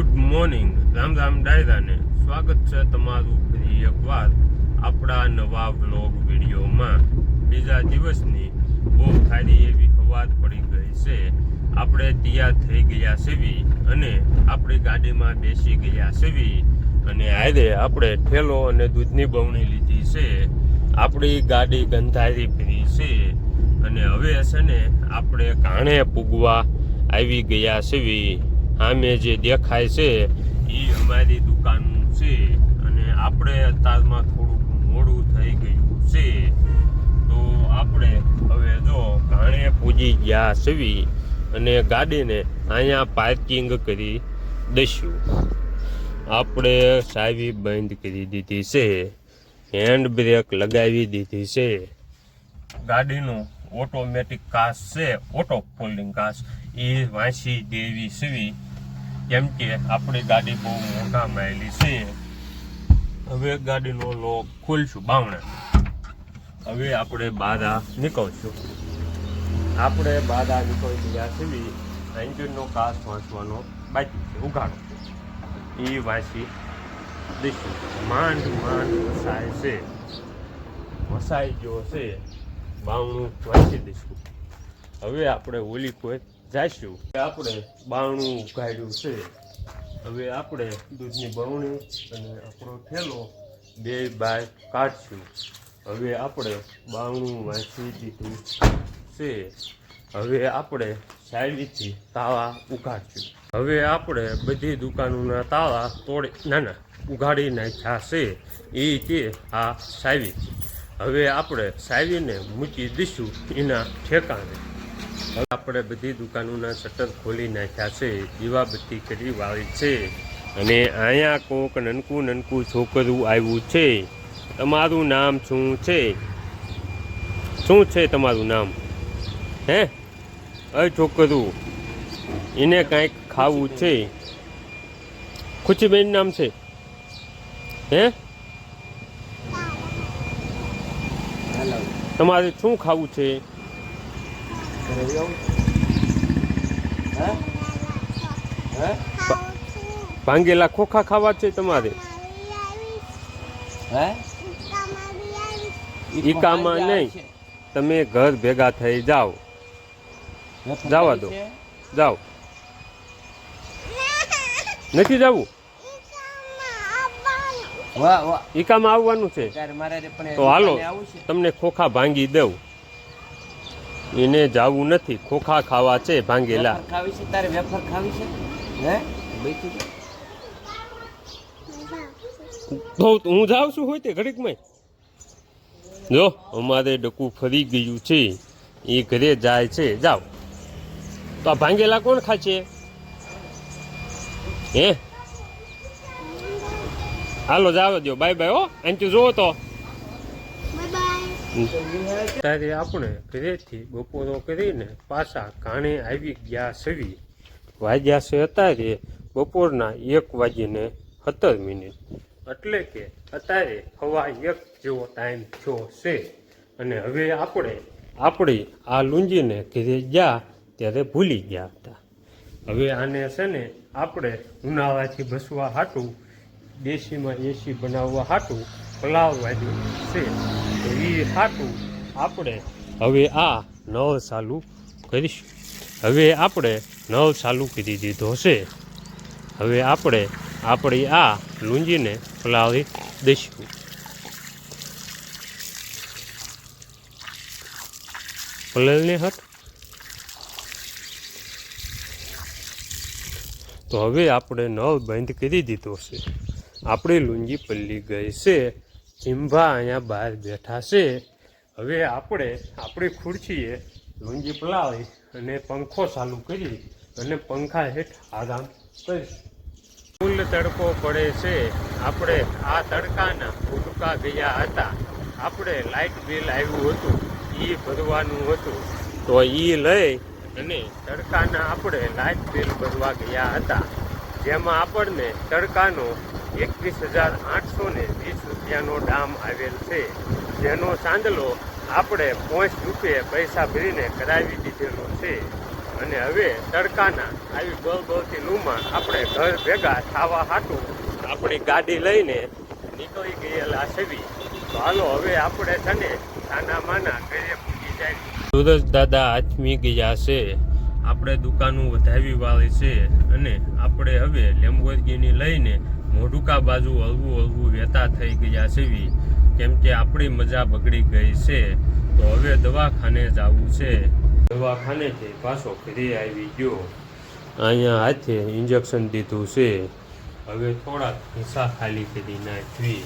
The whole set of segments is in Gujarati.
Good morning. રામ રામ ડાયરાને. સ્વાગત છે તમારું ફરી એકવાર આપણા નવા વ્લોગ વિડીયોમાં. બીજા દિવસની બહુ સારી એવી હવા પડી ગઈ છે. આપણે તૈયાર થઈ ગયા સેવી અને આપણી ગાડીમાં બેસી ગયા સેવી અને આજે આપણે ઠેલો અને દૂધની બવણી લીધી છે. આપણી ગાડી ગંધારી ફરી છે. અને હવે છે ને આપણે કાણે પૂગવા આવી ગયા સેવી સામે જે દેખાય છે એ અમારી દુકાન છે અને આપણે અત્યારમાં થોડુંક મોડું થઈ ગયું છે. તો આપણે હવે જો ઘાણે પૂજી ગયા સવી અને ગાડીને અહીંયા પાર્કિંગ કરી દઈશું. આપણે સાવી બંધ કરી દીધી છે હેન્ડ બ્રેક લગાવી દીધી છે. ગાડીનું ઓટોમેટિક કાસ છે ઓટો ફોલ્ડિંગ કાસ એ વાંચી દેવી સીવી કેમ કે આપણી ગાડી બહુ મોટા માયેલી છે. હવે ગાડીનો લોક ખોલશું બાવણે હવે આપણે બાધા નીકળશું. આપણે બાધા નીકળી ગયા સીવી એન્જિનનો કાચ વાંચવાનો બાકી છે, ઉઘાડો. એ વાંચી દઈશું. માંડ માંડ વસાય છે. વસાઈ ગયો છે. બાવણું વાંચી દઈશું. હવે આપણે ઓલી કોઈ જઈશું આપણે બાવણું કાઢ્યું છે. હવે આપણે દૂધની બવણી અને આપણો થેલો બે બાય કાઢશું. હવે આપણે બાવણું વાંચી દીધું છે. હવે આપણે સાઈડથી તાવા ઉઘાડશું હવે આપણે બધી દુકાનોના તાવા તોડી, ના ના ઉઘાડી નાખ્યા છે. એ તે આ સાવીથી હવે આપણે સાવીને મૂકી દઈશું એના ઠેકાણે. હવે આપણે બધી દુકાનોના શટર ખોલી નાખ્યા છે, દીવાબત્તી કરી વાળી છે અને અહીંયા કોક નનકું નનકું છોકરું આવ્યું છે. તમારું નામ શું છે? શું છે તમારું નામ? હે? અ છોકરું, એને કાંઈક ખાવું છે? ખુશીબેન નામ છે? હે? તમારે શું ખાવું છે? ભાંગેલા ખોખા ખાવા છે તમારે? ઈકામાં નહીં. તમે ઘર ભેગા થઈ જાઓ. જવા દો. જાઓ. નથી જવું? ઈકામાં આવવાનું છે. તો હાલો તમને ખોખા ભાંગી દઉં. એને જાવું નથી ખોખા ખાવા છે ભાંગેલા. ખાવી છે? તારે વેફર ખાવી છે? હે? બેઠી તો હું જાઉં છું હોય તે ઘડીકમાં જો અમારે ડકું ફરી ગયું છે. એ ઘરે જાય છે. જાઓ. તો આ ભાંગેલા કોણ ખાશે હે? હાલો જાવ દો બાય બાય હો. અહીંથી જોવો તો. ત્યારે આપણે ઘરેથી બપોરો કરીને પાછા કાણે આવી ગયા સવી વાગ્યા છે અત્યારે બપોરના એક વાગીને સત્તર મિનિટ. એટલે કે અત્યારે હવા એક જેવો ટાઈમ થયો છે. અને હવે આપણે આપણી આ લુંજીને ઘરે ગયા ત્યારે ભૂલી ગયા હતા. હવે આને છે ને આપણે ઉનાળાથી બસવા હાટું, દેશીમાં એસી બનાવવા હાટું પલાવવાનું છે તો એ હાટું આપણે હવે આ નવ ચાલુ કરીશું. હવે આપણે નવ ચાલુ કરી દીધો છે. હવે આપણે આપણી આ લૂંજીને પલાવી દઈશું. પલળને હટ તો હવે આપણે નળ બંધ કરી દીધો છે. આપણી લુંજી પલ્લી ગઈ છે. ચીંભા અહીંયા બહાર બેઠા છે. હવે આપણે આપણી ખુરશીએ લુંજી પલાવી અને પંખો ચાલુ કરી અને પંખા હેઠ આરામ કરીશું. ફૂલ તડકો પડે છે. આપણે આ તડકાના ઉડકા ગયા હતા. આપણે લાઇટ બિલ આવ્યું હતું. એ ભરવાનું હતું. તો એ લઈ અને તડકાના આપણે લાઇટ બિલ ભરવા ગયા હતા. જેમાં આપણને તડકાનો એકવીસ હજાર આઠસો ને વીસ રૂપિયાનો ડામ આવેલ છે. જેનો સાંદલો આપણે પાંચ રૂપિયે પૈસા ભરીને કરાવી દીધેલો છે. અને હવે તડકાના આવી ગળગળતી લૂમાં આપણે ઘર ભેગા થવા હાટું આપણી ગાડી લઈને નીકળી ગયેલા સેવી તો હાલો હવે આપણે છે નાના માના ઘરે પૂજી જાય. સુરજ દાદા આથમી ગયા છે. આપણે દુકાનો વધાવી વાળી છે. અને આપણે હવે લેમ્બોર્ગિની લઈને મોઢુકા બાજુ હળવું હળવું વેતા થઈ ગયા છેવી કેમ કે આપણી મજા બગડી ગઈ છે. તો હવે દવાખાને જવું છે. દવાખાનેથી પાછો ફરી આવી ગયો. અહીંયા હાથે ઇન્જેક્શન દીધું છે. હવે થોડાક હિસ્સા ખાલી કરી નાખવી.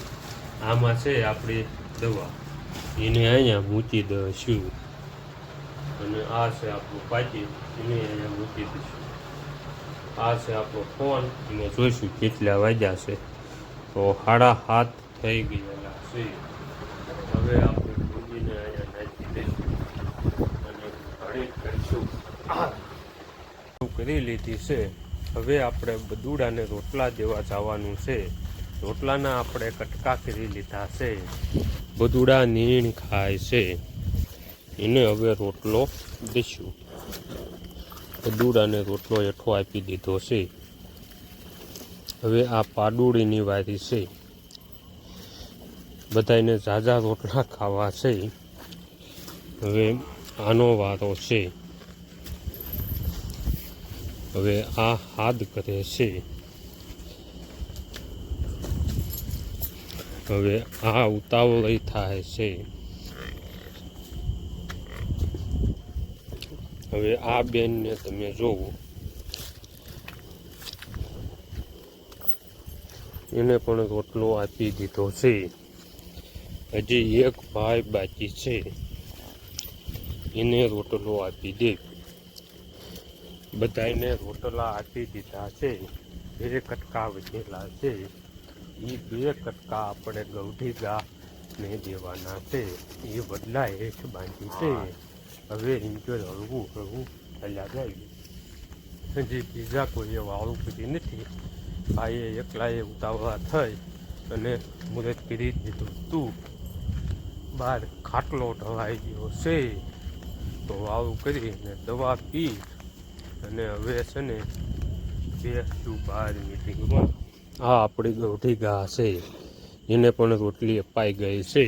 આમાં છે આપણી દવા. એને અહીંયા મૂકી દઈશું. અને આ છે આપણું પાકી. એને અહીંયા મૂકી દઈશું. આ છે આપણો ફોન. અને જોઈશું કેટલા વાગ્યા છે. તો સાડા હાથ થઈ ગયેલા છે. હવે આપણે ભૂંજીને અહીંયા નાખી દઈશું. અને ઘણી કરીશું. કરી લીધી છે? હવે આપણે બદુડાને રોટલા દેવા જવાનું છે. રોટલાના આપણે કટકા કરી લીધા છે. બદુડા નીણ ખાય છે. એને હવે રોટલો દઈશું. બદુડાને રોટલો હેઠો આપી દીધો છે. હવે આ પાડુડીની વારી છે. બધાને ઝાઝા રોટલા ખાવા છે. હવે આનો વારો છે. હવે આ હાદ કરે છે. હવે આ ઉતાવળી થાય છે. હવે આ બેનને તમે જોવો. એને પણ રોટલો આપી દીધો છે. હજી એક ભાઈ બાકી છે. એને રોટલો આપી દે. બધાને રોટલા આપી દીધા છે. બે કટકા વધેલા છે. એ બે કટકા આપણે ગૌઠી ગા ને દેવાના છે. એ બદલા હેઠ બાંધી છે. હવે ઇન્જોર હળવું હળવું જાય હજી બીજા કોઈએ વાળું કરી નથી ભાઈએ એકલાએ ઉતાવળા થઈ અને મુહૂર્ત કરી દીધું તું બહાર ખાટલો ઢવાઈ ગયો છે તો વાળું કરીને દવા પી અને હવે છે ને બેસું બહાર મિટિંગમાં આ આપણી ગૌઠી ગા છે. એને પણ રોટલી અપાઈ ગઈ છે.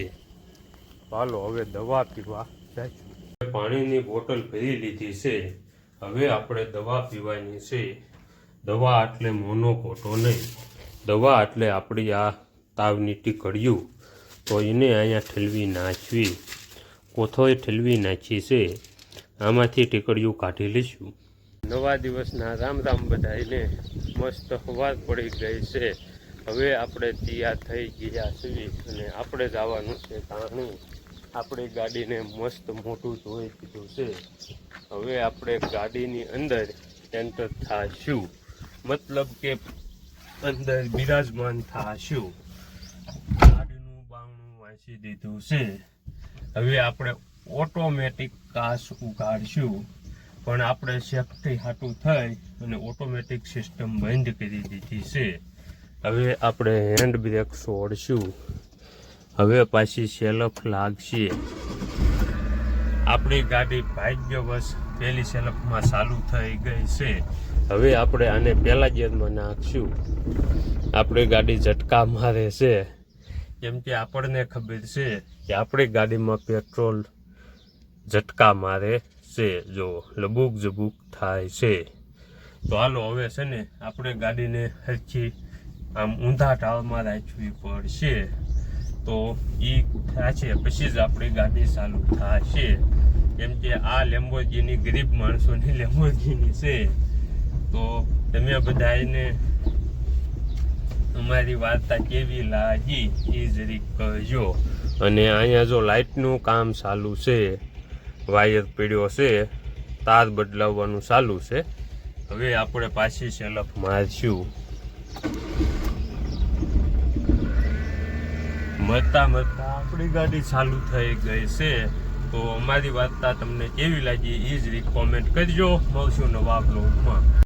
ચાલો હવે દવા પીવા જાય પાણીની બોટલ ભરી લીધી છે. હવે આપણે દવા પીવાની છે. દવા એટલે મોનો ખોટો નહીં. દવા એટલે આપણી આ તાવની ટીકડીયું તો એને અહીંયા ઠેલવી નાખવી. કોથોએ ઠેલવી નાખી છે. આમાંથી ટીકડીયું કાઢી લઈશું. નવા દિવસના રામ રામ બધાને મસ્ત હવાર પડી ગઈ છે. હવે આપણે તૈયાર થઈ ગયા છીએ અને આપણે જવાનું છે તાણું. આપણી ગાડીને મસ્ત મોટું ધોઈ દીધું છે. હવે આપણે ગાડીની અંદર એન્ટર થાશું. મતલબ કે અંદર બિરાજમાન થાશું. ગાડીનું બાવણું વાંચી દીધું છે. હવે આપણે ઓટોમેટિક કાશ ઉગાડશું. પણ આપણે સેફટી હાટું થઈ અને ઓટોમેટિક સિસ્ટમ બંધ કરી દીધી છે. હવે આપણે હેન્ડ બ્રેક છોડશું. હવે પાછી સેલફ લાગશે. આપણી ગાડી ભાગ્યવશ પહેલી સેલફમાં ચાલુ થઈ ગઈ છે. હવે આપણે આને પહેલા ગિયરમાં નાખશું. આપણી ગાડી ઝટકા મારે છે. કેમ કે આપણને ખબર છે કે આપણી ગાડીમાં પેટ્રોલ ઝટકા મારે છે. જો લબુક જબૂક થાય છે. તો હાલો હવે છે ને આપણે ગાડીને હરખી આમ ઊંધા ટાળમાં રાખવી પડશે. તો એ થશે, પછી જ આપણી ગાડી ચાલુ થશે. કેમ કે આ લેમ્બોજીની ગરીબ માણસોની લેમ્બોજીની છે. તો તમે બધાને અમારી વાર્તા કેવી લાગી એ જરીક કહેજો. અને અહીંયા જો લાઇટનું કામ ચાલુ છે, વાયર પીડ્યો છે, તાર બદલાવવાનું ચાલુ છે. હવે આપણે પાછી સેલફ મારશું. મરતા મળતા આપણી ગાડી ચાલુ થઈ ગઈ છે. તો અમારી વાર્તા તમને કેવી લાગી એ જ રીત કોમેન્ટ કરજો. મળશું નવા બ્લોગમાં